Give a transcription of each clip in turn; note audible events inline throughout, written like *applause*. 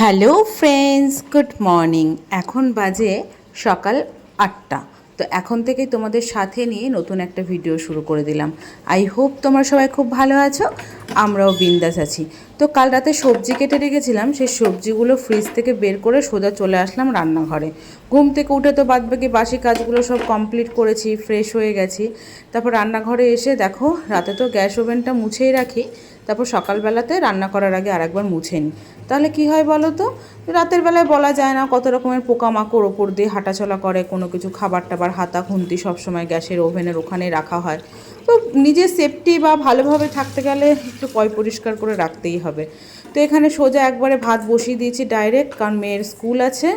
Hello friends, good morning. এখন বাজে সকাল আটটা। তো এখন থেকে তোমাদের সাথে নিয়ে নতুন একটা ভিডিও শুরু করে দিলাম। আই হোপ তোমরা সবাই খুব ভালো আছো, আমরাও বিন্দাস আছি। তো কাল রাতে সবজি কেটে রেখেছিলাম, সেই সবজিগুলো ফ্রিজ থেকে বের করে সোজা চলে আসলাম রান্নাঘরে। ঘুম থেকে উঠে তো বাদবাকি বাসি কাজগুলো সব কমপ্লিট করেছি ফ্রেশ হয়ে গেছি। তারপর রান্নাঘরে এসে দেখো, রাতে তো গ্যাস ওভেনটা মুছেই রাখি। তারপর সকালবেলাতে রান্না করার আগে আরেকবার মুছে নিই তাহলে কি হয় বলো তো? রাতের বেলায় বলা যায় না কত রকমের পোকামাকড় ওপর দিয়ে হাঁটাচলা করে, কোনো কিছু খাবার টাবার, হাতা খুন্তি সবসময় গ্যাসের ওভেনের ওখানে রাখা হয়। তো নিজের সেফটি বা ভালোভাবে থাকতে গেলে একটু পয় পরিষ্কার করে রাখতেই হবে। তো এখানে সোজা একবারে ভাত বসিয়ে দিয়েছি ডাইরেক্ট কারণ মেয়ের স্কুল আছে।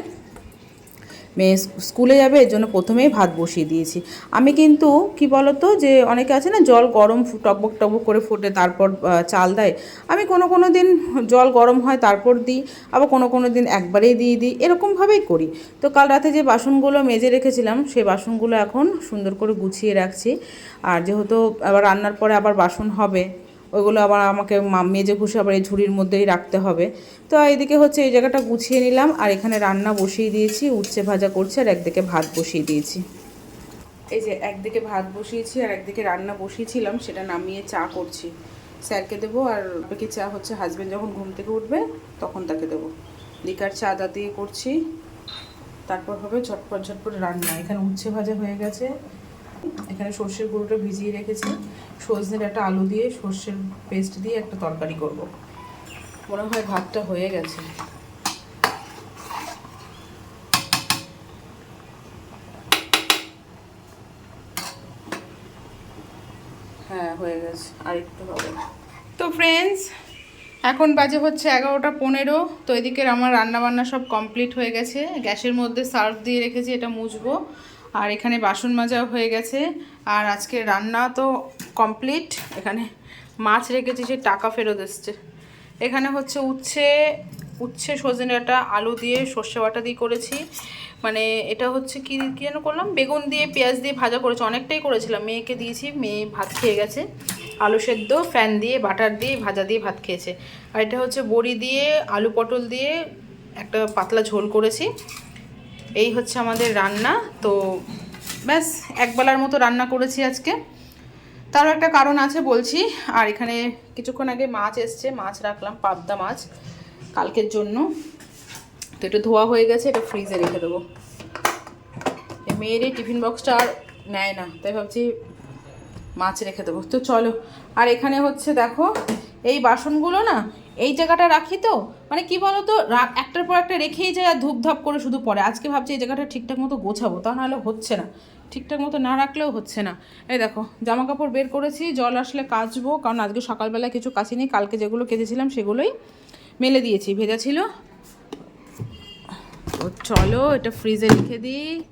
মেয়ে স্কুলে যাবে, এর জন্য প্রথমেই ভাত বসিয়ে দিয়েছি। আমি কিন্তু, কি বলতো, যে অনেকে আছে না, জল গরম টকবক টকবক করে ফুটে, তারপর চাল দেয়। আমি কোনো কোনো দিন জল গরম হয়, তারপর দিই, আবার কোনো কোনো দিন একবারেই দিয়ে দিই, এরকমভাবেই করি। তো কাল রাতে যে বাসনগুলো মেজে রেখেছিলাম, সেই বাসনগুলো এখন সুন্দর করে গুছিয়ে রাখছি। আর যেহেতু আবার রান্নার পরে আবার বাসন হবে ওইগুলো আবার আমাকে মেজে ঘুষে আবার এই ঝুড়ির মধ্যেই রাখতে হবে। তো এইদিকে হচ্ছে এই জায়গাটা গুছিয়ে নিলাম আর এখানে রান্না বসিয়ে দিয়েছি, উচ্ছে ভাজা করছি আর একদিকে ভাত বসিয়ে দিয়েছি। এই যে একদিকে ভাত বসিয়েছি আর একদিকে রান্না বসিয়েছিলাম, সেটা নামিয়ে চা করছি। স্যারকে দেবো আর বাকি চা হচ্ছে হাজব্যান্ড যখন ঘুম থেকে উঠবে তখন তাকে দেবো। লিকার চা আদা দিয়ে করছি। তারপর হবে ঝটপট ঝটপট রান্না। এখানে উচ্ছে ভাজা হয়ে গেছে। এখানে সর্ষের গুঁড়োটা ভিজিয়ে রেখেছি। সজনের একটা আলু দিয়ে সর্ষের পেস্ট দিয়ে একটা তরকারি করব। মনে হয় ভাতটা হয়ে গেছে। হ্যাঁ হয়ে গেছে। আর একটু হবে। তো ফ্রেন্ডস এখন বাজে হচ্ছে এগারোটা পনেরো। তো এদিকে আমার রান্না বান্না সব কমপ্লিট হয়ে গেছে। গ্যাসের মধ্যে সার্ভ দিয়ে রেখেছি, এটা মুছবো। আর এখানে বাসন মাজাও হয়ে গেছে। আর আজকে রান্না তো কমপ্লিট। এখানে মাছ রেখেছি, সে টাকা ফেরত এসছে। এখানে হচ্ছে উচ্ছে উচ্ছে সজনে ডাঁটা আলু দিয়ে সর্ষে বাটা দিয়ে করেছি। মানে এটা হচ্ছে কি, কী যেন করলাম? বেগুন দিয়ে, পেঁয়াজ দিয়ে ভাজা করেছি। অনেকটাই করেছিলাম। মেয়েকে দিয়েছি, মেয়ে ভাত খেয়ে গেছে। আলু সেদ্ধ, ফ্যান দিয়ে, বাটার দিয়ে, ভাজা দিয়ে ভাত খেয়েছে। আর এটা হচ্ছে বড়ি দিয়ে, আলু পটল দিয়ে একটা পাতলা ঝোল করেছি। এই হচ্ছে আমাদের রান্না। তো ব্যাস, একবেলার মতো রান্না করেছি আজকে। তারও একটা কারণ আছে বলছি। আর এখানে কিছুক্ষণ আগে মাছ এসছে, মাছ রাখলাম, পাবদা মাছ, কালকের জন্য। তো এটা ধোয়া হয়ে গেছে, এটা ফ্রিজে রেখে দেবো। মেয়ের এই টিফিন বক্সটা আর নেয় না, তাই ভাবছি মাছ রেখে দেবো। তো চলো, আর এখানে হচ্ছে দেখো, এই বাসনগুলো না এই জায়গাটা রাখি তো? মানে কি বলো তো রা- একটার পর একটা রেখেই যায় আর ধূপধাপ করে শুধু পড়ে। আজকে ভাবছি এই জায়গাটা ঠিকঠাক মতো গোছাবো, তা নাহলে হচ্ছে না। ঠিকঠাক মতো না রাখলেও হচ্ছে না। এই দেখো জামা কাপড় বের করেছি, জল আসলে কাচবো, কারণ আজকে সকালবেলা কিছু কাচিনি, কালকে যেগুলো কেচেছিলাম সেগুলোই মেলে দিয়েছি। ভেজা ছিল। চলো, এটা ফ্রিজে রেখে দিই।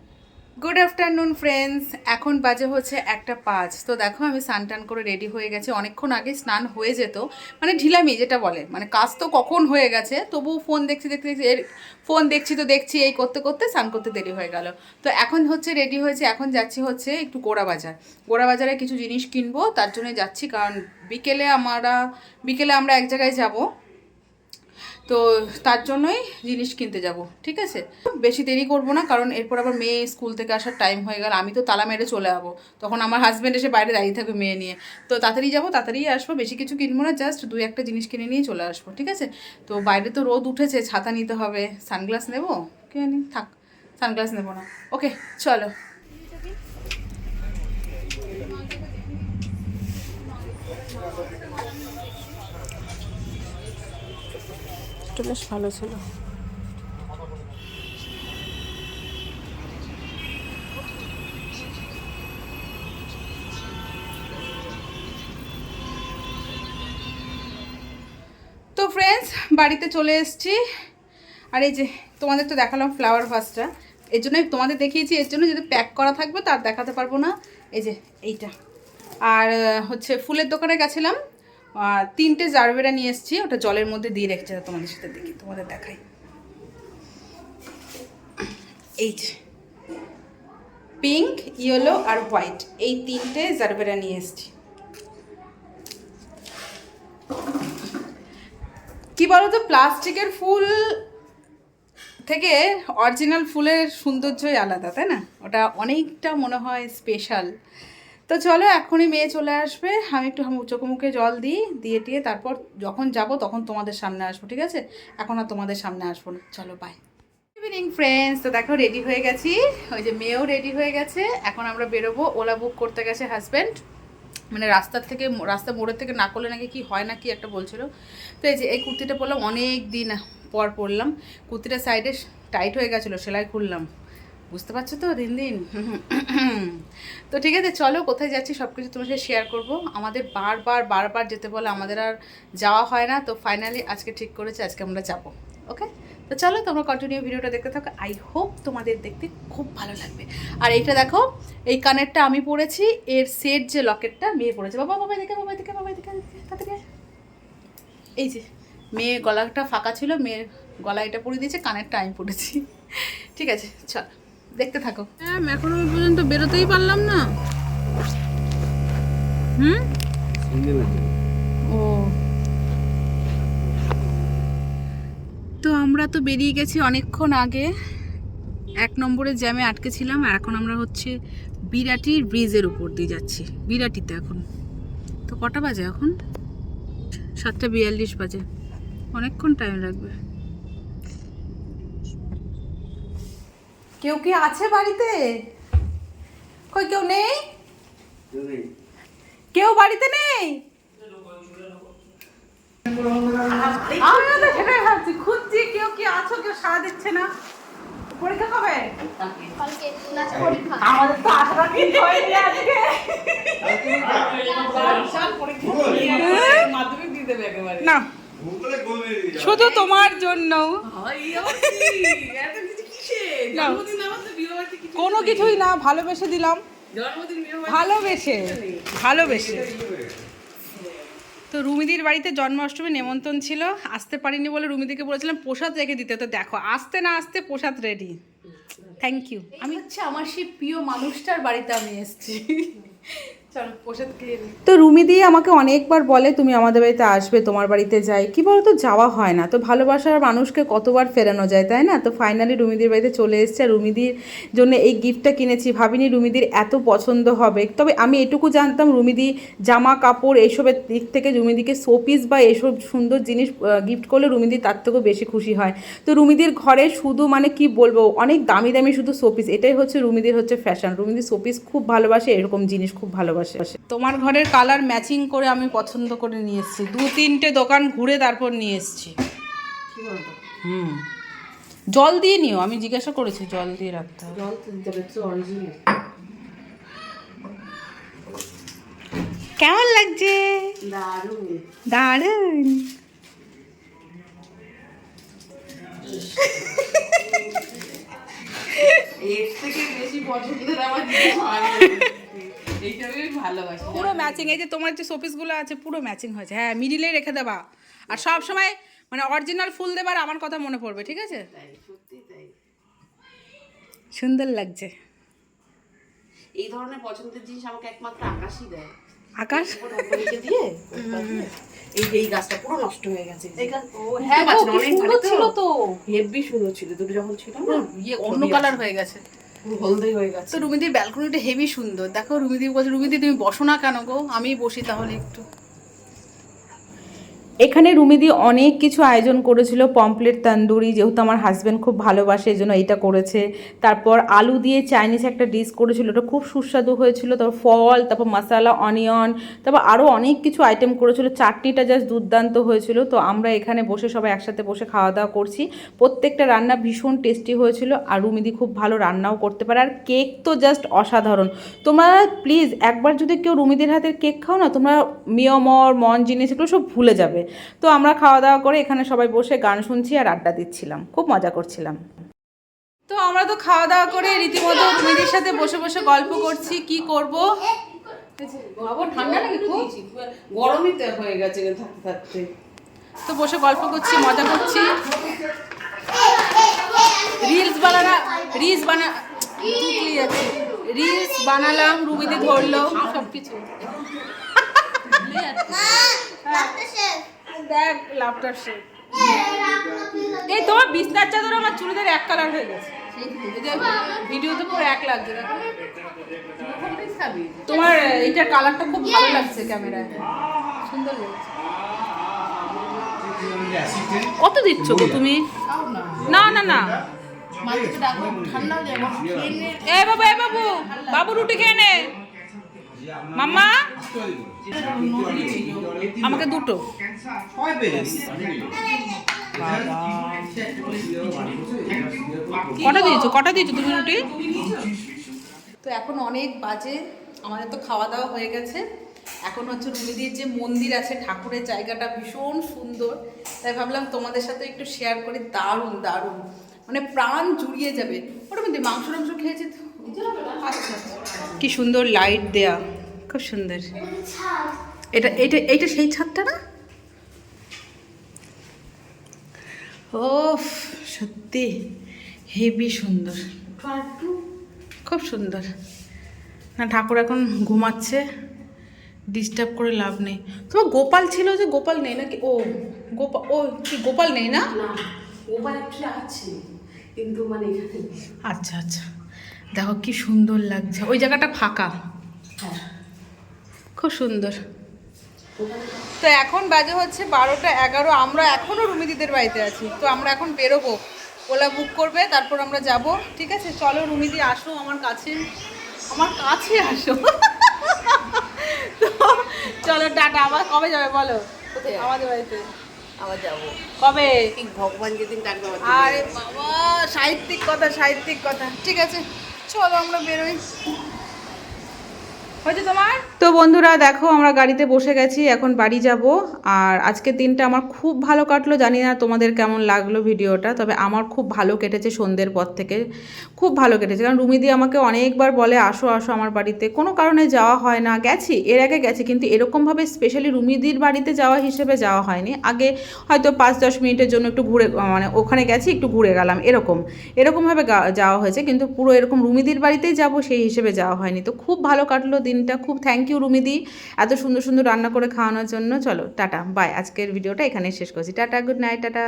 গুড আফটারনুন ফ্রেন্ডস এখন বাজে হচ্ছে একটা পাঁচ। তো দেখো, আমি স্নান করে রেডি হয়ে গেছে। অনেকক্ষণ আগে স্নান হয়ে যেত। মানে ঢিলামি যেটা বলে। মানে কাজ তো কখন হয়ে গেছে তবু ফোন দেখছি দেখতে দেখছি, এর ফোন দেখছি তো দেখছি, এই করতে করতে স্নান করতে দেরি হয়ে গেল। তো এখন হচ্ছে রেডি হয়েছে, এখন যাচ্ছি হচ্ছে একটু গোড়া বাজার। গোড়া বাজারে কিছু জিনিস কিনবো, তার জন্য যাচ্ছি। কারণ বিকেলে আমরা বিকেলে আমরা এক জায়গায় যাব। তো তার জন্যই জিনিস কিনতে যাব, ঠিক আছে? বেশি দেরি করব না, কারণ এরপর আবার মেয়ে স্কুল থেকে আসার টাইম হয়ে গেল, আমি তো তালা মেরে চলে যাব তখন আমার হাজব্যান্ড এসে বাইরে দাঁড়িয়ে থাকবে মেয়ে নিয়ে। তো তাড়াতাড়ি যাব তাড়াতাড়ি আসব, বেশি কিছু কিনবো না জাস্ট দুই একটা জিনিস কিনে নিয়ে চলে আসব, ঠিক আছে? তো বাইরে তো রোদ উঠেছে, ছাতা নিতে হবে সানগ্লাস নেব? কে নি থাক সানগ্লাস নেব না। ওকে চলো। এটা বেশ ভালো ছিল। তো ফ্রেন্ডস বাড়িতে চলে এসেছি। আর এই যে তোমাদের তো দেখালাম ফ্লাওয়ার ভাসটা এর জন্যই তোমাদের দেখিয়েছি, এর জন্য যদি প্যাক করা থাকবে তার দেখাতে পারব না। এই যে এইটা। আর হচ্ছে ফুলের দোকানে গেছিলাম। তিনটে জারবেরা নিয়ে এসেছি, ওটা জলের মধ্যে দিয়ে রেখেছে তোমাদের সাথে দেখি, তোমাদের দেখাই। এই যে পিঙ্ক ইয়েলো আর হোয়াইট এই তিনটে জারবেরা নিয়ে এসেছি। কি বলতো, প্লাস্টিকের ফুল থেকে অরিজিনাল ফুলের সৌন্দর্যই আলাদা, তাই না? ওটা অনেকটা মনে হয় স্পেশাল তো চলো, এখনই মেয়ে চলে আসবে। আমি একটু চোখে মুখে জল দিই, দিয়ে টিয়ে তারপর যখন যাব তখন তোমাদের সামনে আসব, ঠিক আছে? এখন আর তোমাদের সামনে আসব না। চলো বাই ইভিনিং ফ্রেন্ডস তো দেখো রেডি হয়ে গেছি। ওই যে মেয়েও রেডি হয়ে গেছে। এখন আমরা বেরোবো। ওলা বুক করতে গেছে হাজব্যান্ড মানে রাস্তার থেকে রাস্তা মোড়ের থেকে না করলে নাকি কি হয় না কি একটা বলছিল। তো এই যে এই কুর্তিটা পরলাম, অনেক দিন পর পরলাম। কুর্তিটা সাইডে টাইট হয়ে গেছিল, সেলাই খুললাম। বুঝতে পারছ তো? দিন দিন। তো ঠিক আছে, চলো কোথায় যাচ্ছি সব কিছু তোমার সাথে শেয়ার করব। আমাদের বারবার বারবার যেতে বলে আমাদের আর যাওয়া হয় না। তো ফাইনালি আজকে ঠিক করেছে, আজকে আমরা যাব ওকে তো চলো, তোমরা কন্টিনিউ ভিডিওটা দেখতে থাকো। আই হোপ তোমাদের দেখতে খুব ভালো লাগবে। আর এইটা দেখো, এই কানেরটা আমি পরেছি, এর সেট যে লকেটটা মেয়ে পরেছে। বাবা বাবা দেখে বাবা দেখে বাবা দেখে তাড়াতাড়ি। এই যে, মেয়ে গলাটা ফাঁকা ছিল, মেয়ের গলা এটা পরে দিয়েছে, কানেরটা আমি পরেছি। ঠিক আছে, চল। দেখতে থাকো। হ্যাঁ এখনও পর্যন্ত বেরোতেই পারলাম না। হুম? ও। তো আমরা তো বেরিয়ে গেছি অনেকক্ষণ আগে। এক নম্বরের জ্যামে আটকে ছিলাম আর এখন আমরা হচ্ছে বিরাটির ব্রিজের উপর দিয়ে যাচ্ছি। বিরাটিতে এখন। তো কটা বাজে এখন? সাতটা বিয়াল্লিশ বাজে। অনেকক্ষণ টাইম লাগবে। কেউ কি আছে বাড়িতে? কই কেউ নেই? কেউ বাড়িতে নেই? আমিও তো সেটাই ভাবছি খুঁজছি কেউ কি আছো কেউ সাড়া দিচ্ছে না। পরীক্ষা কবে? আমাদের তো দিন হয়নি আজকে। না শুধু তোমার জন্য নাও। কোনো কিছুই না ভালোবেসে দিলাম। ভালোবেসে ভালোবেসে। তো রুমিদির বাড়িতে জন্মাষ্টমী নেমন্তণ ছিল আসতে পারিনি বলে রুমিদিকে বলেছিলাম প্রসাদ রেখে দিতে। তো দেখো আসতে না আসতে প্রসাদ রেডি থ্যাংক ইউ আমি হচ্ছে আমার সেই প্রিয় মানুষটার বাড়িতে আমি এসেছি। তো রুমি দিয়ে আমাকে অনেকবার বলে, তুমি আমাদের বাড়িতে আসবে, তোমার বাড়িতে যাই। কি বলতো, যাওয়া হয় না। তো ভালোবাসার মানুষকে কতবার ফেরানো যায়, তাই না? তো ফাইনালি রুমিদির বাড়িতে চলে এসেছে। আর রুমিদির জন্য এই গিফটটা কিনেছি। ভাবিনি রুমিদির এত পছন্দ হবে। তবে আমি এটুকু জানতাম, রুমিদি জামা কাপড় এইসবের দিক থেকে রুমিদিকে শোপিস বা এসব সুন্দর জিনিস গিফট করলে রুমিদি তার থেকেও বেশি খুশি হয়। তো রুমিদির ঘরে শুধু মানে কি বলব, অনেক দামি দামি শুধু শোপিস এটাই হচ্ছে রুমিদির হচ্ছে ফ্যাশন রুমিদি শোপিস খুব ভালোবাসে, এরকম জিনিস খুব ভালোবাসে। তোমার ঘরের কালার ম্যাচিং করে আমি পছন্দ করে নিয়ে এসেছি। দু তিনটে দোকান ঘুরে তারপর নিয়ে এসেছি। হুম। জল দিয়ে নিও আমি জিজ্ঞাসা করেছি জল দিয়ে রাখতে হবে। কেমন লাগছে? দারুণ। *laughs* পুরো ম্যাচিং এই যে তোমার যে শোপিসগুলো আছে পুরো ম্যাচিং হয়েছে। হ্যাঁ মিডিলেই রেখে দেবা। আর সব সময় মানে অরিজিনাল ফুল দেবার আমার কথা মনে পড়বে ঠিক আছে? সুন্দর লাগছে। এই ধরনের পছন্দের জিনিস আমাকে একমাত্র আকাশই দেয়। আকাশ? দিয়ে এই এই গাছটা পুরো নষ্ট হয়ে গেছে। হ্যাঁ ছিল তো। হেভি সুন্দর ছিল দুটো যখন ছিল না ইয়ে অন্য কালার হয়ে গেছে। হলদে হয়ে গেছে। তো রুমিদির ব্যালকনিটা হেভি সুন্দর। দেখো রুমিদি বলছে, রুমিদি, তুমি বসো না কেন গো? আমি বসি তাহলে একটু। এখানে রুমিদি অনেক কিছু আয়োজন করেছিল পমপ্লেট তন্দুরি, যেহেতু আমার হাজব্যান্ড খুব ভালোবাসে, এই জন্য এটা করেছে। তারপর আলু দিয়ে চাইনিজ একটা ডিশ করেছিল, ওটা খুব সুস্বাদু হয়েছিল। তারপর ফল, তারপর মশালা অনিয়ন তারপর আরও অনেক কিছু আইটেম করেছিল। চাটনিটা জাস্ট দুর্দান্ত হয়েছিল। তো আমরা এখানে বসে সবাই একসাথে বসে খাওয়া দাওয়া করছি। প্রত্যেকটা রান্না ভীষণ টেস্টি হয়েছিল আর রুমিদি খুব ভালো রান্নাও করতে পারে। আর কেক তো জাস্ট অসাধারণ। তোমরা প্লিজ একবার যদি কেউ রুমিদের হাতের কেক খাও না, তোমরা মিয়মর মন জিনিস এগুলো সব ভুলে যাবে। তো আমরা খাওয়া দাওয়া করে এখানে সবাই বসে গান শুনছি আর আড্ডা দিচ্ছিলাম। খুব মজা করছিলাম। তো আমরা তো খাওয়া দাওয়া করে রীতিমতো রুমিদির সাথে বসে বসে গল্প করছি কি করব? ঠান্ডা লাগে গরমই তো হয়ে গেছে থাকতে থাকতে। তো বসে গল্প করছি মজা করছি। রিলস বানানা রিলস বানা রিলস বানালাম রুবিদি ধরলো সব কিছু দেখ লাফটার শেপ এই তোমার বিছনার চাদর আমার চুড়িদার এক কালার হয়ে গেছে। ভিডিওতে পুরো এক লাগছে তোমার এটার কালারটা খুব ভালো লাগছে ক্যামেরায় সুন্দর লাগছে। কত দিচ্ছ গো তুমি? না না না। এ বাবু এ বাবু বাবু রুটি খেয়ে নে। মাম্মা? আমাকে দুটো। কটা দিয়েছ? কটা দিয়েছ তুমি রুটি? তো এখন অনেক বাজে আমাদের তো খাওয়া দাওয়া হয়ে গেছে। এখন হচ্ছে রুমিদির যে মন্দির আছে ঠাকুরের জায়গাটা ভীষণ সুন্দর। তাই ভাবলাম তোমাদের সাথে একটু শেয়ার করি। দারুণ দারুণ। মানে প্রাণ জুড়িয়ে যাবে। ওটা মধ্যে মাংস টাংস খেয়েছি তো? আচ্ছা আচ্ছা। কি সুন্দর লাইট দেয়া। খুব সুন্দর। এটা এটা এইটা সেই ছাদটা না? ও সত্যি হেভি সুন্দর। খুব সুন্দর। না ঠাকুর এখন ঘুমাচ্ছে ডিস্টার্ব করে লাভ নেই। তোমার গোপাল ছিল যে গোপাল নেই নাকি? ও গোপাল ও কি গোপাল নেই না? অ্যাকচুয়ালি আছে কিন্তু মানে আচ্ছা আচ্ছা। দেখো কি সুন্দর লাগছে। ওই জায়গাটা ফাঁকা। খুব সুন্দর। তো এখন বাজে হচ্ছে বারোটা এগারো। আমরা এখনও রুমিদিদের বাড়িতে আছি। তো আমরা এখন বেরোবো। ওলা বুক করবে তারপর আমরা যাব। ঠিক আছে? চলো রুমিদি আসো আমার কাছে আমার কাছে আসো। তো চলো টাটা। আবার কবে যাবে বলো? আমাদের বাড়িতে। আবার যাব। কবে? ভগবান যেদিন ডাকবে আরে বাবা সাহিত্যিক কথা সাহিত্যিক কথা। ঠিক আছে চলো আমরা বেরোই। তোমার? তো বন্ধুরা, দেখো আমরা গাড়িতে বসে গেছি, এখন বাড়ি যাব। আর আজকের দিনটা আমার খুব ভালো কাটলো, জানি না তোমাদের কেমন লাগল ভিডিওটা, তবে আমার খুব ভালো কেটেছে সন্ধ্যের পর থেকে। খুব ভালো কেটেছে, কারণ রুমিদি আমাকে অনেকবার বলে, আসো আসো আমার বাড়িতে। কোনো কারণে যাওয়া হয় না, গেছি, এর আগে গেছি, কিন্তু এরকমভাবে স্পেশালি রুমিদির বাড়িতে যাওয়া হিসেবে যাওয়া হয়নি। আগে হয়তো পাঁচ দশ মিনিটের জন্য একটু ঘুরে মানে ওখানে গেছি, একটু ঘুরে গেলাম, এরকম। এরকমভাবে যাওয়া হয়েছে, কিন্তু পুরো এরকম রুমিদির বাড়িতেই যাব, সেই হিসেবে যাওয়া হয়নি। তো খুব ভালো কাটলো দিনটা খুব থ্যাংক ইউ রুমিদি এত সুন্দর সুন্দর রান্না করে খাওয়ানোর জন্য। চলো, টাটা বাই আজকের ভিডিওটা এখানেই শেষ করছি। Tata good night tata.